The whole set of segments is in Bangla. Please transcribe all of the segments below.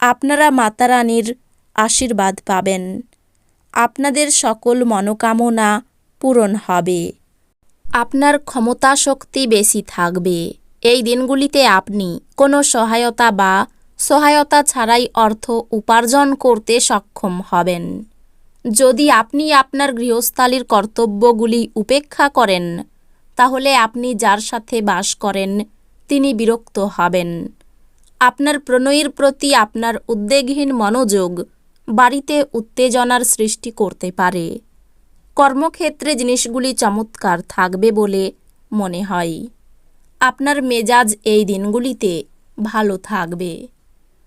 আপনারা মাতারানীর আশীর্বাদ পাবেন। আপনাদের সকল মনোকামনা পূরণ হবে। আপনার ক্ষমতা শক্তি বেশি থাকবে। এই দিনগুলিতে আপনি কোনো সহায়তা বা সহায়তা ছাড়াই অর্থ উপার্জন করতে সক্ষম হবেন। যদি আপনি আপনার গৃহস্থালির কর্তব্যগুলি উপেক্ষা করেন, তাহলে আপনি যার সাথে বাস করেন, তিনি বিরক্ত হবেন। আপনার প্রণয়ীর প্রতি আপনার উদ্বেগহীন মনোযোগ বাড়িতে উত্তেজনার সৃষ্টি করতে পারে। কর্মক্ষেত্রে জিনিসগুলি চমৎকার থাকবে বলে মনে হয়। আপনার মেজাজ এই দিনগুলিতে ভালো থাকবে।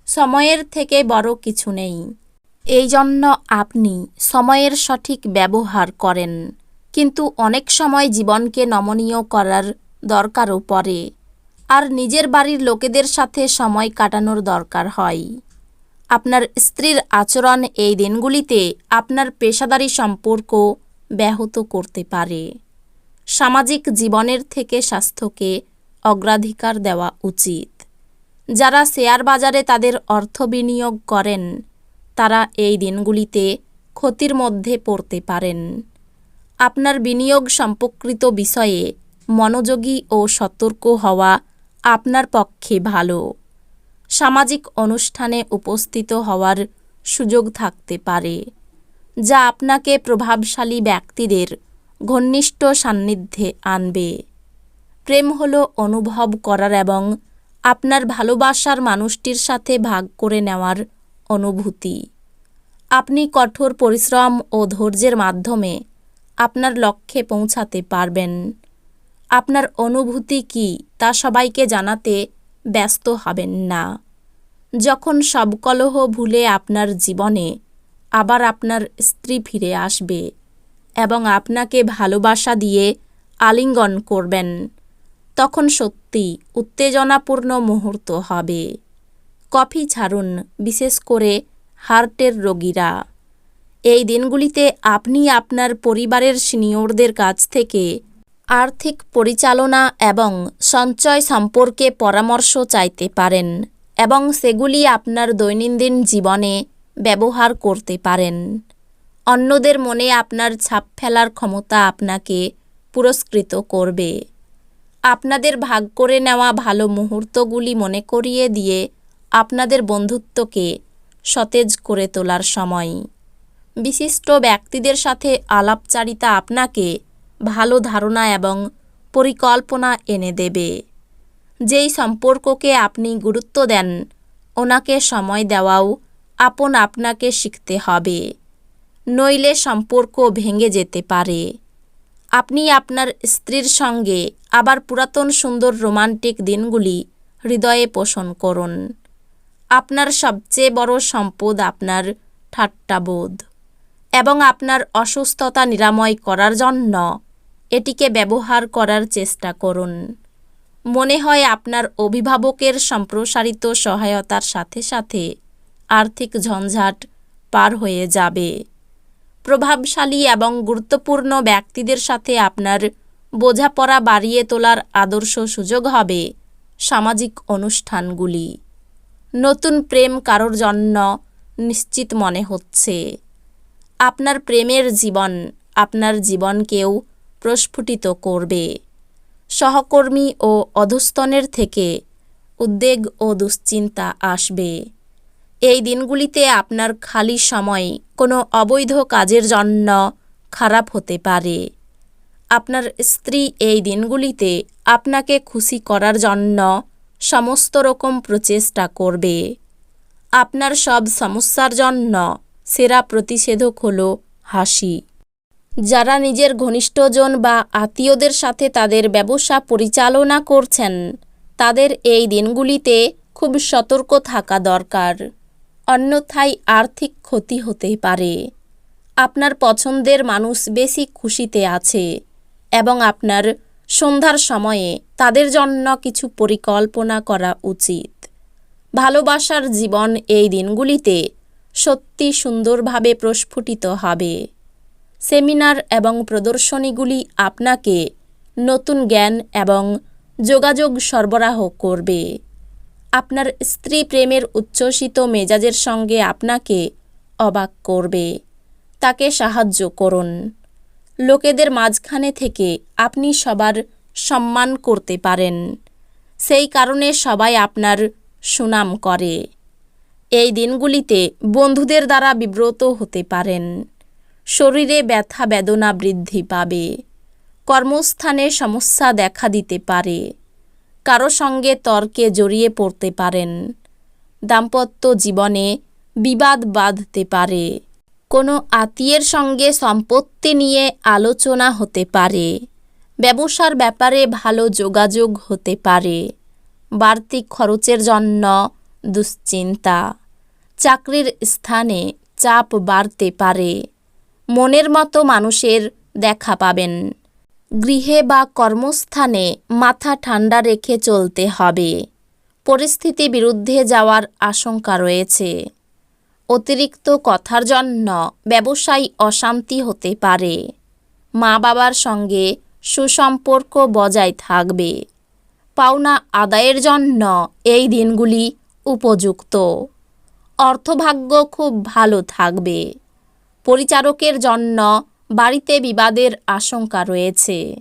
সময়ের থেকে বড় কিছু নেই। এই জন্য আপনি সময়ের সঠিক ব্যবহার করেন। কিন্তু অনেক সময় জীবনকে নমনীয় করার দরকারও পড়ে। আর নিজের বাড়ির লোকেদের সাথে সময় কাটানোর দরকার হয়। আপনার স্ত্রীর আচরণ এই দিনগুলিতে আপনার পেশাদারি সম্পর্ক ব্যাহত করতে পারে। সামাজিক জীবনের থেকে স্বাস্থ্যকে অগ্রাধিকার দেওয়া উচিত। যারা শেয়ার বাজারে তাদের অর্থ বিনিয়োগ করেন, তারা এই দিনগুলিতে ক্ষতির মধ্যে পড়তে পারেন। আপনার বিনিয়োগ সম্পর্কিত বিষয়ে মনোযোগী ও সতর্ক হওয়া আপনার পক্ষে ভালো। সামাজিক অনুষ্ঠানে উপস্থিত হওয়ার সুযোগ থাকতে পারে, যা আপনাকে প্রভাবশালী ব্যক্তিদের ঘনিষ্ঠ সান্নিধ্যে আনবে। প্রেম হলো অনুভব করার এবং আপনার ভালোবাসার মানুষটির সাথে ভাগ করে নেওয়ার অনুভূতি। আপনি কঠোর পরিশ্রম ও ধৈর্যের মাধ্যমে আপনার লক্ষ্যে পৌঁছাতে পারবেন। আপনার অনুভূতি কি তা সবাইকে জানাতে ব্যস্ত হবেন না। যখন সব কলহ ভুলে আপনার জীবনে, আবার আপনার স্ত্রী ফিরে আসবে এবং আপনাকে ভালোবাসা দিয়ে আলিঙ্গন করবেন, তখন সত্যি উত্তেজনাপূর্ণ মুহূর্ত হবে। কফি ছাড়ুন, বিশেষ করে হার্টের রোগীরা। এই দিনগুলিতে আপনি আপনার পরিবারের সিনিয়রদের কাছ থেকে আর্থিক পরিচালনা এবং সঞ্চয় সম্পর্কে পরামর্শ চাইতে পারেন এবং সেগুলি আপনার দৈনন্দিন জীবনে ব্যবহার করতে পারেন। অন্যদের মনে আপনার ছাপ ফেলার ক্ষমতা আপনাকে পুরস্কৃত করবে। আপনাদের ভাগ করে নেওয়া ভালো মুহূর্তগুলি মনে করিয়ে দিয়ে আপনাদের বন্ধুত্বকে সতেজ করে তোলার সময়। বিশিষ্ট ব্যক্তিদের সাথে আলাপচারিতা আপনাকে ভালো ধারণা এবং পরিকল্পনা এনে দেবে। যেই সম্পর্ককে আপনি গুরুত্ব দেন, ওনাকে সময় দেওয়াও আপন আপনাকে শিখতে হবে। নইলে সম্পর্ক ভেঙে যেতে পারে। আপনি আপনার স্ত্রীর সঙ্গে আবার পুরাতন সুন্দর রোমান্টিক দিনগুলি হৃদয়ে পোষণ করুন। আপনার সবচেয়ে বড় সম্পদ আপনার ঠাট্টাবোধ এবং আপনার অসুস্থতা নিরাময় করার জন্য এটিকে ব্যবহার করার চেষ্টা করুন। মনে হয় আপনার অভিভাবকের সম্প্রসারিত সহায়তার সাথে সাথে আর্থিক ঝঞ্ঝাট পার হয়ে যাবে। প্রভাবশালী এবং গুরুত্বপূর্ণ ব্যক্তিদের সাথে আপনার বোঝাপড়া বাড়িয়ে তোলার আদর্শ সুযোগ হবে সামাজিক অনুষ্ঠানগুলি। নতুন প্রেম কারোর জন্য নিশ্চিত মনে হচ্ছে। আপনার প্রেমের জীবন আপনার জীবনকেও প্রস্ফুটিত করবে। সহকর্মী ও অধস্তনের থেকে উদ্বেগ ও দুশ্চিন্তা আসবে। এই দিনগুলিতে আপনার খালি সময় কোনো অবৈধ কাজের জন্য খারাপ হতে পারে। আপনার স্ত্রী এই দিনগুলিতে আপনাকে খুশি করার জন্য সমস্ত রকম প্রচেষ্টা করবে। আপনার সব সমস্যার জন্য সেরা প্রতিষেধক হল হাসি। যারা নিজের ঘনিষ্ঠজন বা আত্মীয়দের সাথে তাদের ব্যবসা পরিচালনা করছেন, তাদের এই দিনগুলিতে খুব সতর্ক থাকা দরকার। অন্যথায় আর্থিক ক্ষতি হতে পারে। আপনার পছন্দের মানুষ বেশি খুশিতে আছে এবং আপনার সন্ধ্যার সময়ে তাদের জন্য কিছু পরিকল্পনা করা উচিত। ভালোবাসার জীবন এই দিনগুলিতে সত্যি সুন্দরভাবে প্রস্ফুটিত হবে। সেমিনার এবং প্রদর্শনীগুলি আপনাকে নতুন জ্ঞান এবং যোগাযোগ সরবরাহ করবে। আপনার স্ত্রী প্রেমের উচ্ছ্বসিত মেজাজের সঙ্গে আপনাকে অবাক করবে। তাকে সাহায্য করুন। লোকেদের মাঝখানে থেকে আপনি সবার সম্মান করতে পারেন। সেই কারণে সবাই আপনার সুনাম করে। এই দিনগুলিতে বন্ধুদের দ্বারা বিব্রত হতে পারেন। শরীরে ব্যথা বেদনা বৃদ্ধি পাবে। কর্মস্থানে সমস্যা দেখা দিতে পারে। কারও সঙ্গে তর্কে জড়িয়ে পড়তে পারেন। দাম্পত্য জীবনে বিবাদ বাঁধতে পারে। কোনো আত্মীয়ের সঙ্গে সম্পত্তি নিয়ে আলোচনা হতে পারে। ব্যবসার ব্যাপারে ভালো যোগাযোগ হতে পারে। বাড়তি খরচের জন্য দুশ্চিন্তা। চাকরির স্থানে চাপ বাড়তে পারে। মনের মতো মানুষের দেখা পাবেন। গৃহে বা কর্মস্থানে মাথা ঠান্ডা রেখে চলতে হবে। পরিস্থিতি বিরুদ্ধে যাওয়ার আশঙ্কা রয়েছে। অতিরিক্ত কথার জন্য ব্যবসায় অশান্তি হতে পারে। মা বাবার সঙ্গে সুসম্পর্ক বজায় থাকবে। পাওনা আদায়ের জন্য এই দিনগুলি উপযুক্ত। অর্থভাগ্য খুব ভালো থাকবে। পরিচারকের জন্য বাড়িতে বিবাদের আশঙ্কা রয়েছে।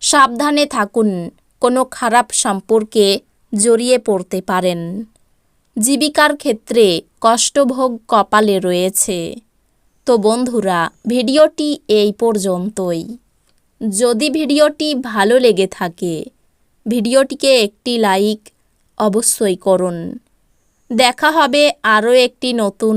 সাবধানে থাকুন, কোনো খারাপ সম্পর্কে জড়িয়ে পড়তে পারেন। জীবিকার ক্ষেত্রে কষ্টভোগ কপালে রয়েছে। তো বন্ধুরা, ভিডিওটি এই পর্যন্তই। যদি ভিডিওটি ভালো লেগে থাকে, ভিডিওটিকে একটি লাইক অবশ্যই করুন। দেখা হবে আরও একটি নতুন